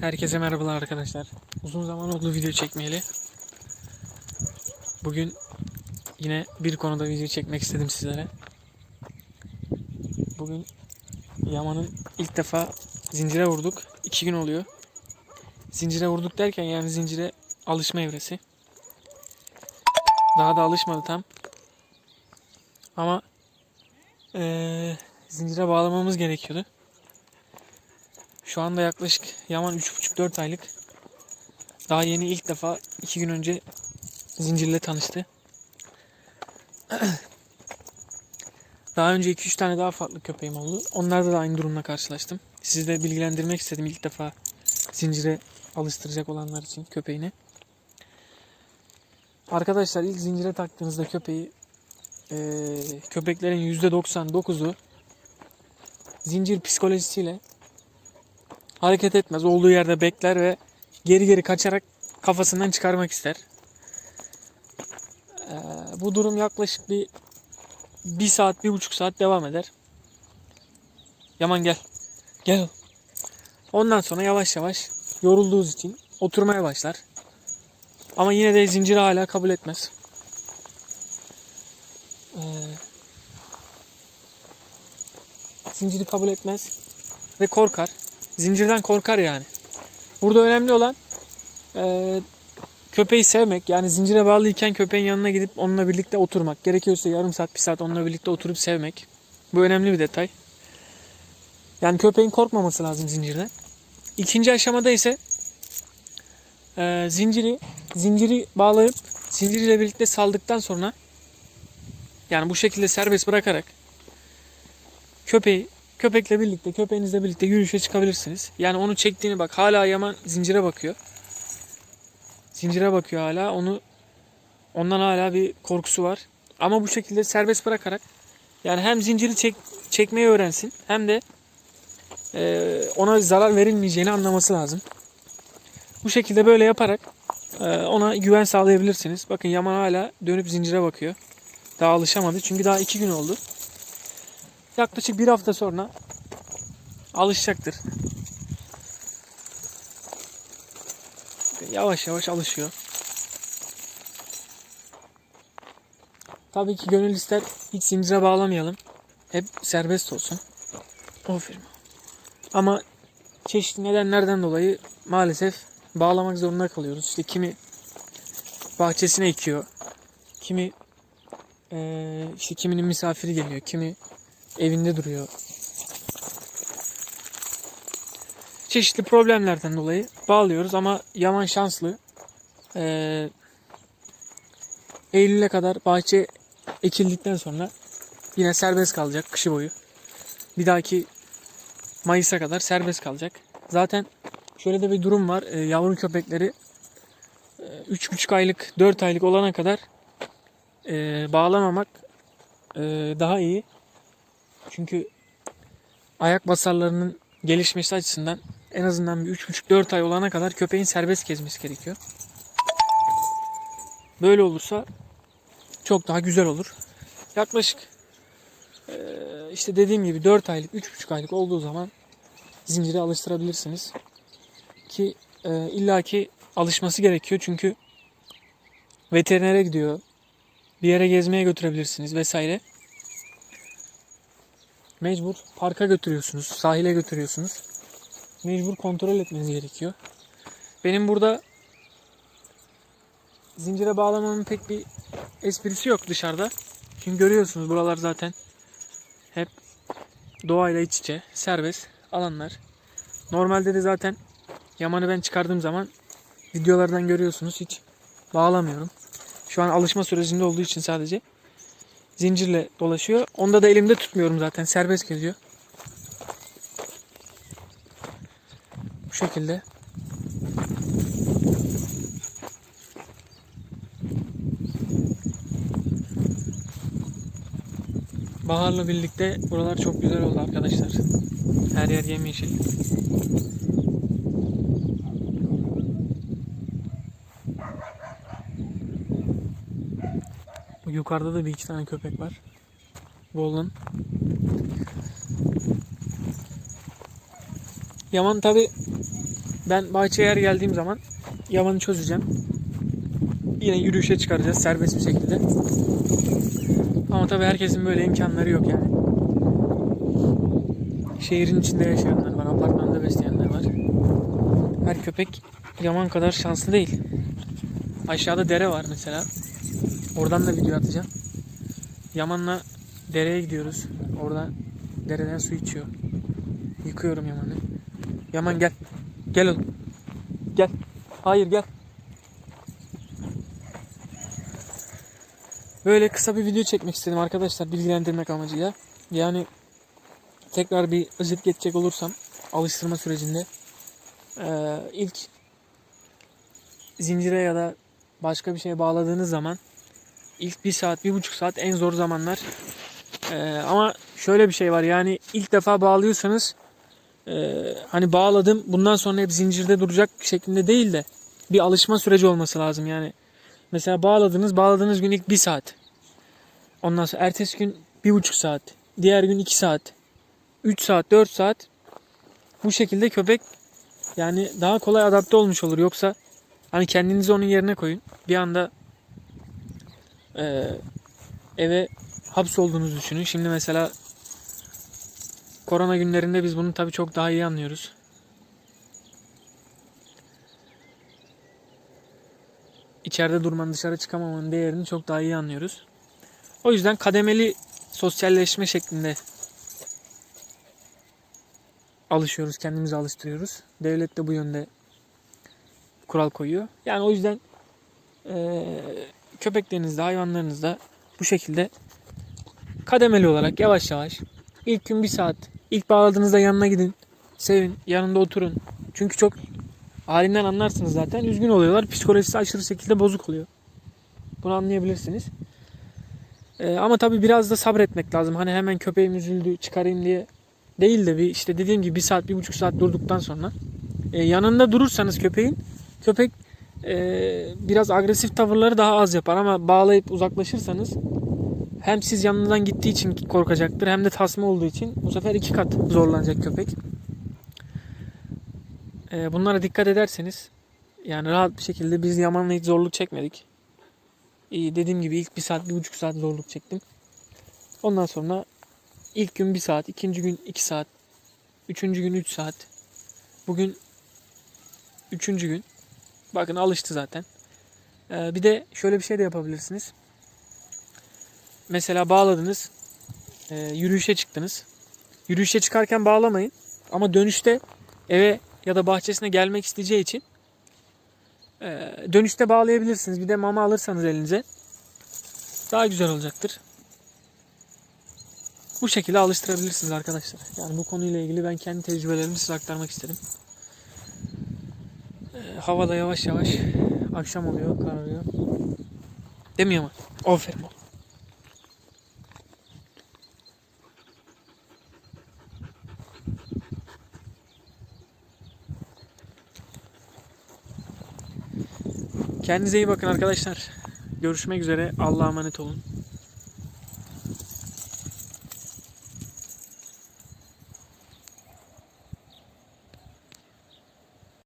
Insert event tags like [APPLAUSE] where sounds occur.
Herkese merhabalar arkadaşlar. Uzun zaman oldu video çekmeyeli. Bugün yine bir konuda video çekmek istedim sizlere. Bugün Yaman'ın ilk defa zincire vurduk. İki gün oluyor. Zincire vurduk derken yani zincire alışma evresi. Daha da alışmadı tam. Ama eee, zincire bağlamamız gerekiyordu. Şu anda yaklaşık Yaman 3,5-4 aylık. Daha yeni ilk defa 2 gün önce zincirle tanıştı. [CLEARS THROAT] Daha önce 2-3 tane daha farklı köpeğim oldu. Onlarda da aynı durumla karşılaştım. Sizi de bilgilendirmek istedim ilk defa zincire alıştıracak olanlar için köpeğini. Arkadaşlar ilk zincire taktığınızda köpeği eee, köpeklerin %99'u zincir psikolojisiyle hareket etmez. Olduğu yerde bekler ve geri geri kaçarak kafasından çıkarmak ister. Ee, bu durum yaklaşık bir bir saat, bir buçuk saat devam eder. Yaman gel. Gel. Ondan sonra yavaş yavaş yorulduğunuz için oturmaya başlar. Ama yine de zinciri hala kabul etmez. Ee, zinciri kabul etmez ve korkar. Zincirden korkar yani. Burada önemli olan eee, köpeği sevmek. Yani zincire bağlıyken köpeğin yanına gidip onunla birlikte oturmak. Gerekiyorsa yarım saat, bir saat onunla birlikte oturup sevmek. Bu önemli bir detay. Yani köpeğin korkmaması lazım zincirden. İkinci aşamada ise eee, zinciri zinciri bağlayıp zinciriyle birlikte saldıktan sonra yani bu şekilde serbest bırakarak köpeği köpekle birlikte, köpeğinizle birlikte yürüyüşe çıkabilirsiniz. Yani onu çektiğini bak hala Yaman zincire bakıyor. Zincire bakıyor hala. Onu ondan hala bir korkusu var. Ama bu şekilde serbest bırakarak yani hem zinciri çek, çekmeyi öğrensin hem de e, ona zarar verilmeyeceğini anlaması lazım. Bu şekilde böyle yaparak e, ona güven sağlayabilirsiniz. Bakın Yaman hala dönüp zincire bakıyor. Daha alışamadı çünkü daha iki gün oldu yaklaşık bir hafta sonra alışacaktır. Yavaş yavaş alışıyor. Tabii ki gönül ister hiç zincire bağlamayalım. Hep serbest olsun. Aferin. Ama çeşitli nedenlerden dolayı maalesef bağlamak zorunda kalıyoruz. İşte kimi bahçesine ekiyor. Kimi eee, işte kiminin misafiri geliyor. Kimi evinde duruyor. Çeşitli problemlerden dolayı bağlıyoruz ama Yaman şanslı. Ee, Eylül'e kadar bahçe ekildikten sonra yine serbest kalacak kışı boyu. Bir dahaki Mayıs'a kadar serbest kalacak. Zaten şöyle de bir durum var. Ee, yavru köpekleri e, 3,5 aylık, 4 aylık olana kadar e, bağlamamak e, daha iyi. Çünkü ayak basarlarının gelişmesi açısından en azından bir 3,5-4 ay olana kadar köpeğin serbest gezmesi gerekiyor. Böyle olursa çok daha güzel olur. Yaklaşık işte dediğim gibi 4 aylık, 3,5 aylık olduğu zaman zincire alıştırabilirsiniz. Ki illaki alışması gerekiyor çünkü veterinere gidiyor. Bir yere gezmeye götürebilirsiniz vesaire mecbur parka götürüyorsunuz, sahile götürüyorsunuz. Mecbur kontrol etmeniz gerekiyor. Benim burada zincire bağlamamın pek bir esprisi yok dışarıda. Çünkü görüyorsunuz buralar zaten hep doğayla iç içe, serbest alanlar. Normalde de zaten yamanı ben çıkardığım zaman videolardan görüyorsunuz hiç bağlamıyorum. Şu an alışma sürecinde olduğu için sadece zincirle dolaşıyor. Onda da elimde tutmuyorum zaten. Serbest geziyor. Bu şekilde. Baharla birlikte buralar çok güzel oldu arkadaşlar. Her yer yemyeşil. Yukarıda da bir iki tane köpek var. Golden. Yaman tabi Ben bahçeye her geldiğim zaman Yaman'ı çözeceğim. Yine yürüyüşe çıkaracağız serbest bir şekilde. Ama tabii herkesin böyle imkanları yok yani. Şehrin içinde yaşayanlar var, apartmanda besleyenler var. Her köpek Yaman kadar şanslı değil. Aşağıda dere var mesela. Oradan da video atacağım. Yaman'la dereye gidiyoruz. Orada dereden su içiyor. Yıkıyorum Yaman'ı. Yaman gel. Gel oğlum. Gel. Hayır gel. Böyle kısa bir video çekmek istedim arkadaşlar bilgilendirmek amacıyla. Yani tekrar bir özet geçecek olursam alıştırma sürecinde ilk zincire ya da başka bir şeye bağladığınız zaman ilk bir saat, bir buçuk saat en zor zamanlar. Eee, ama şöyle bir şey var yani ilk defa bağlıyorsanız eee, hani bağladım bundan sonra hep zincirde duracak şeklinde değil de bir alışma süreci olması lazım yani. Mesela bağladınız, bağladığınız gün ilk bir saat. Ondan sonra ertesi gün bir buçuk saat. Diğer gün iki saat. 3 saat, 4 saat. Bu şekilde köpek yani daha kolay adapte olmuş olur. Yoksa hani kendinizi onun yerine koyun. Bir anda eee, eve hapsolduğunuzu düşünün. Şimdi mesela korona günlerinde biz bunu tabii çok daha iyi anlıyoruz. İçeride durmanın dışarı çıkamamanın değerini çok daha iyi anlıyoruz. O yüzden kademeli sosyalleşme şeklinde alışıyoruz, kendimizi alıştırıyoruz. Devlet de bu yönde kural koyuyor. Yani o yüzden eee köpeklerinizde, hayvanlarınızda bu şekilde kademeli olarak yavaş yavaş ilk gün bir saat ilk bağladığınızda yanına gidin. Sevin, yanında oturun. Çünkü çok halinden anlarsınız zaten. Üzgün oluyorlar. Psikolojisi aşırı şekilde bozuk oluyor. Bunu anlayabilirsiniz. Ee, ama tabii biraz da sabretmek lazım. Hani hemen köpeğim üzüldü çıkarayım diye değil de bir işte dediğim gibi bir saat bir buçuk saat durduktan sonra e, yanında durursanız köpeğin köpek e, biraz agresif tavırları daha az yapar ama bağlayıp uzaklaşırsanız hem siz yanından gittiği için korkacaktır hem de tasma olduğu için bu sefer iki kat zorlanacak köpek. E, bunlara dikkat ederseniz yani rahat bir şekilde biz Yaman'la hiç zorluk çekmedik. İyi, dediğim gibi ilk bir saat, bir buçuk saat zorluk çektim. Ondan sonra ilk gün bir saat, ikinci gün iki saat, üçüncü gün üç saat. Bugün üçüncü gün. Bakın alıştı zaten. Ee, bir de şöyle bir şey de yapabilirsiniz. Mesela bağladınız, e, yürüyüşe çıktınız. Yürüyüşe çıkarken bağlamayın. Ama dönüşte eve ya da bahçesine gelmek isteyeceği için ee, dönüşte bağlayabilirsiniz. Bir de mama alırsanız elinize daha güzel olacaktır. Bu şekilde alıştırabilirsiniz arkadaşlar. Yani bu konuyla ilgili ben kendi tecrübelerimi size aktarmak istedim. Ee, hava da yavaş yavaş akşam oluyor, kararıyor. Demiyor mu? Aferin oğlum. Kendinize iyi bakın arkadaşlar. Görüşmek üzere. Allah'a emanet olun.